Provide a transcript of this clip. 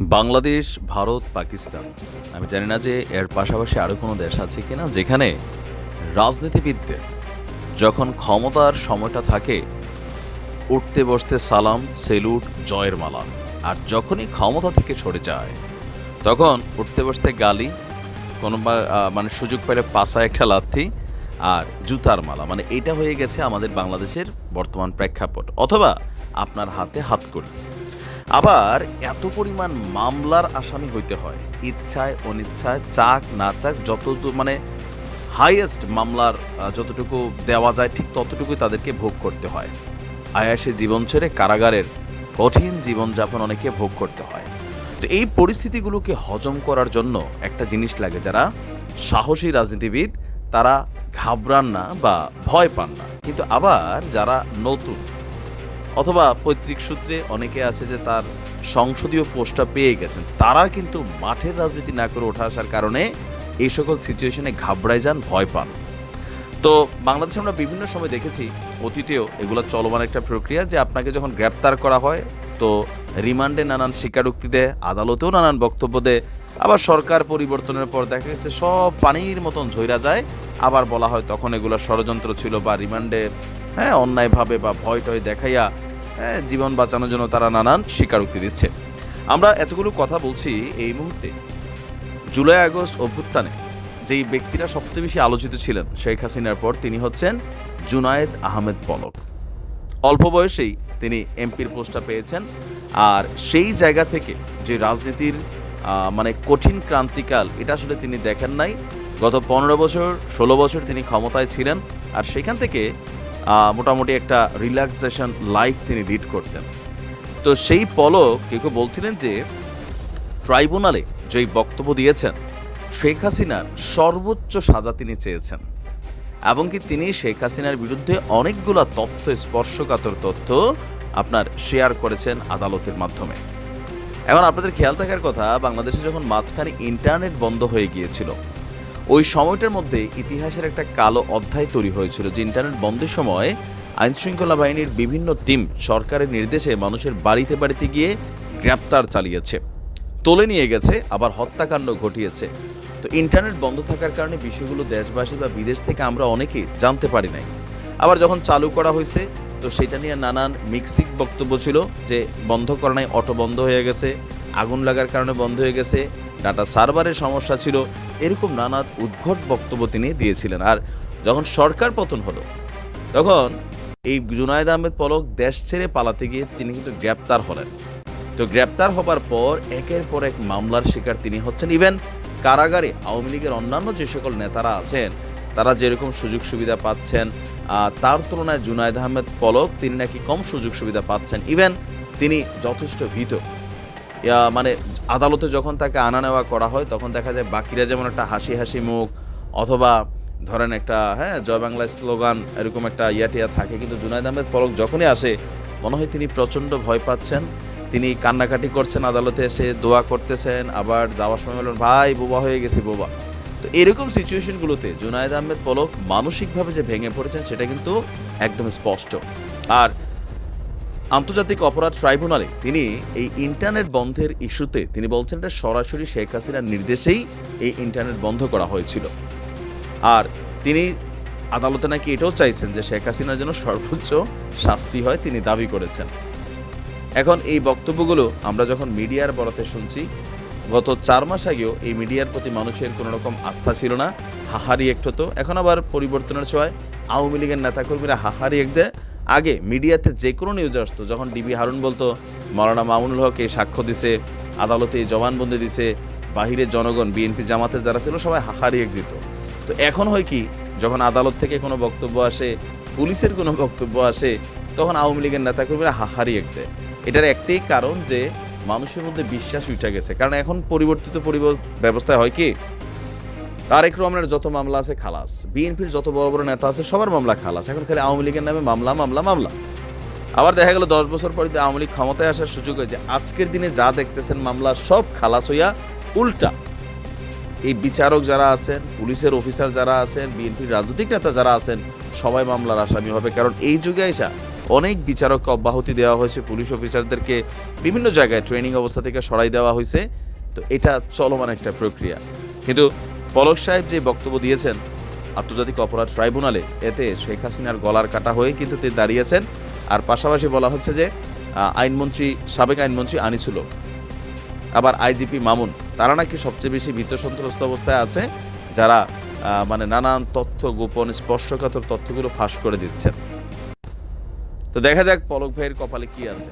বাংলাদেশ, ভারত, পাকিস্তান। আমি জানি না যে এর পাশাপাশি আরও কোনো দেশ আছে কি না যেখানে রাজনীতিবিদদের যখন ক্ষমতার সময়টা থাকে, উঠতে বসতে সালাম, সেলুট, জয়ের মালা। আর যখনই ক্ষমতা থেকে সরে যায়, তখন উঠতে বসতে গালি, কোনো মানে সুযোগ পেলে পাশা একটা লাথি আর জুতার মালা। মানে এটা হয়ে গেছে আমাদের বাংলাদেশের বর্তমান প্রেক্ষাপট। অথবা আপনার হাতে হাত করি আবার এত পরিমাণ মামলার আসামি হইতে হয়। ইচ্ছায়, অনিচ্ছায়, চাক, না চাক, যত মানে হাইয়েস্ট মামলার যতটুকু দেওয়া যায় ঠিক ততটুকুই তাদেরকে ভোগ করতে হয়। আয়াসে জীবন ছেড়ে কারাগারের কঠিন জীবনযাপন অনেকে ভোগ করতে হয়। তো এই পরিস্থিতিগুলোকে হজম করার জন্য একটা জিনিস লাগে যারা সাহসী রাজনীতিবিদ, তারা ঘাবড়ান না বা ভয় পান না। কিন্তু আবার যারা নতুন অথবা পৈতৃক সূত্রে অনেকে আছে যে তার সংসদীয় পোস্টটা পেয়ে গেছেন। তারা কিন্তু মাঠের রাজনীতি না করে ওঠা আসার কারণে এই সকল সিচুয়েশনে ঘাবড়ায় যান, ভয় পান। তো বাংলাদেশে আমরা বিভিন্ন সময় দেখেছি, অতীতেও এগুলো চলমান একটা প্রক্রিয়া যে আপনাকে যখন গ্রেপ্তার করা হয়, তো রিমান্ডে নানান স্বীকারোক্তি দেয়, আদালতেও নানান বক্তব্য দেয়, আবার সরকার পরিবর্তনের পর দেখা গেছে সব পানির মতন ঝইরা যায়, আবার বলা হয় তখন এগুলো ষড়যন্ত্র ছিল বা রিমান্ডে হ্যাঁ অন্যায়ভাবে বা ভয় টয় দেখাইয়া জীবন বাঁচানোর জন্য তারা নানান স্বীকারোক্তি দিচ্ছে। আমরা এতগুলো কথা বলছি এই মুহূর্তে। জুলাই আগস্ট অভ্যুত্থানে যেই ব্যক্তিরা সবচেয়ে বেশি আলোচিত ছিলেন, শেখ হাসিনার পর তিনি হচ্ছেন জুনায়েদ আহমেদ পলক। অল্প বয়সেই তিনি এমপির পোস্টটা পেয়েছেন আর সেই জায়গা থেকে যে রাজনীতির মানে কঠিন ক্রান্তিকাল, এটা আসলে তিনি দেখেন নাই। গত পনেরো বছর, ষোলো বছর তিনি ক্ষমতায় ছিলেন আর সেখান থেকে মোটামুটি একটা রিল্যাক্সেশন লাইফ তিনি লিড করতেন। তো সেই পলক কেউ কেউ বলছিলেন যে ট্রাইব্যুনালে যেই বক্তব্য দিয়েছেন, শেখ হাসিনার সর্বোচ্চ সাজা তিনি চেয়েছেন। এবং কি তিনি শেখ হাসিনার বিরুদ্ধে অনেকগুলো তথ্য, স্পর্শকাতর তথ্য আপনার শেয়ার করেছেন আদালতের মাধ্যমে। এখন আপনাদের খেয়াল থাকার কথা, বাংলাদেশে যখন মাঝখানে ইন্টারনেট বন্ধ হয়ে গিয়েছিল ওই সময়টার মধ্যে ইতিহাসের একটা কালো অধ্যায় তৈরি হয়েছিল, যে ইন্টারনেট বন্ধের সময় আইনশৃঙ্খলা বাহিনীর বিভিন্ন টিম সরকারের নির্দেশে মানুষের বাড়িতে বাড়িতে গিয়ে গ্রেপ্তার চালিয়েছে। তোলে নিয়ে গেছে, আবার হত্যাকাণ্ড ঘটিয়েছে। তো ইন্টারনেট বন্ধ থাকার কারণে বিষয়গুলো দেশবাসী বা বিদেশ থেকে আমরা অনেকেই জানতে পারি নাই। আবার যখন চালু করা হয়েছে, তো সেটা নিয়ে নানান মিক্সিক বক্তব্য ছিল, যে বন্ধ করা অটো বন্ধ হয়ে গেছে, আগুন লাগার কারণে বন্ধ হয়ে গেছে ডাটা সার্ভারের সমস্যা ছিল এরকম নানা উদ্ভট বক্তব্য তিনি দিয়েছিলেন। আর যখন সরকার পতন হলো, তখন এই জুনায়দ আহমেদ পলক দেশ ছেড়ে পালাতে গিয়ে তিনি কিন্তু গ্রেপ্তার হলেন। তো গ্রেপ্তার হবার পর একের পর এক মামলার শিকার তিনি হচ্ছেন। ইভেন কারাগারে আওয়ামী লীগের অন্যান্য যে সকল নেতারা আছেন, তারা যেরকম সুযোগ সুবিধা পাচ্ছেন তার তুলনায় জুনায়দ আহমেদ পলক তিনি নাকি কম সুযোগ সুবিধা পাচ্ছেন। ইভেন তিনি যথেষ্ট ভীত। মানে আদালতে যখন তাকে আনা নেওয়া করা হয়, তখন দেখা যায় বাকিরা যেমন একটা হাসি হাসি মুখ অথবা ধরেন একটা হ্যাঁ জয় বাংলা স্লোগান এরকম একটা ইয়াটিয়া থাকে, কিন্তু জুনায়দ আহমেদ পলক যখনই আসে, মনে হয় তিনি প্রচণ্ড ভয় পাচ্ছেন। তিনি কান্নাকাটি করছেন আদালতে এসে, দোয়া করতেছেন, আবার যাওয়ার সময় বললেন, ভাই, বোবা হয়ে গেছি, বোবা। তো এরকম সিচুয়েশনগুলোতে জুনায়দ আহমেদ পলক মানসিকভাবে যে ভেঙে পড়েছেন, সেটা কিন্তু একদম স্পষ্ট। আর আন্তর্জাতিক অপরাধ ট্রাইব্যুনালে তিনি এই ইন্টারনেট বন্ধের ইস্যুতে তিনি বলছেন এটা সরাসরি শেখ হাসিনার নির্দেশেই এই ইন্টারনেট বন্ধ করা হয়েছিল। আর তিনি আদালতে নাকি এটাও চাইছেন যে শেখ হাসিনার যেন সর্বোচ্চ শাস্তি হয় তিনি দাবি করেছেন। এখন এই বক্তব্যগুলো আমরা যখন মিডিয়ার বরাতে শুনছি, গত চার মাস আগেও এই মিডিয়ার প্রতি মানুষের কোনো রকম আস্থা ছিল না, হাহারি এক হতো এখন আবার পরিবর্তনের সময় আওয়ামী লীগের নেতাকর্মীরা হাহারি এক দেয় আগে মিডিয়াতে যে কোনো নিউজ আসতো, যখন ডিবি হারুন বলতো, মৌলানা মামুনুল হক এই সাক্ষ্য দিছে, আদালতে জবানবন্দি দিছে বাহিরের জনগণ বিএনপি জামাতের যারা ছিল, সবাই হাহারি এক দিত। তো এখন হয় কি, যখন আদালত থেকে কোনো বক্তব্য আসে, পুলিশের কোনো বক্তব্য আসে, তখন আওয়ামী লীগের নেতাকর্মীরা হাহারি এক দেয়। এটার একটাই কারণ যে, মানুষের মধ্যে বিশ্বাস উঠে গেছে। কারণ এখন পরিবর্তিত পরিব- ব্যবস্থায় হয় কি তারেক রহমানের যত মামলা আছে, খালাস। বিএনপির যত বড় বড় নেতা আছে, সবার মামলা খালাস। এখন খালি আওয়ামী লীগের নামে মামলা মামলা মামলা। আবার দেখা গেল দশ বছর পরে আওয়ামী লীগ ক্ষমতায় আসার সুযোগ হয়েছে, আজকের দিনে যা দেখতেছেন মামলা সব খালাস হইয়া উল্টা। এই বিচারক যারা আছেন, পুলিশের অফিসার যারা আছেন, বিএনপির রাজনৈতিক নেতা যারা আছেন, সবাই মামলার আসামি হবে। কারণ এই যুগে এসা অনেক বিচারককে অব্যাহতি দেওয়া হয়েছে, পুলিশ অফিসারদেরকে বিভিন্ন জায়গায় ট্রেনিং অবস্থা থেকে সরাই দেওয়া হয়েছে তো এটা চলমান একটা প্রক্রিয়া। কিন্তু পলক সাহেব যে বক্তব্য দিয়েছেন আন্তর্জাতিক অপরাধ ট্রাইব্যুনালে এতে শেখ হাসিনার গলার কাটা হয়ে কিন্তু তিনি দাঁড়িয়েছেন। আর পাশাপাশি বলা হচ্ছে যে আইনমন্ত্রী সাবেক আইনমন্ত্রী আনিসুল হক, আবার আইজিপি মামুন তারা নাকি সবচেয়ে বেশি ভীত সন্ত্রস্ত অবস্থায় আছে যারা মানে নানান তথ্য গোপন স্পর্শকাতর তথ্যগুলো ফাঁস করে দিচ্ছেন। তো দেখা যাক পলক ভাইয়ের কপালে কি আছে।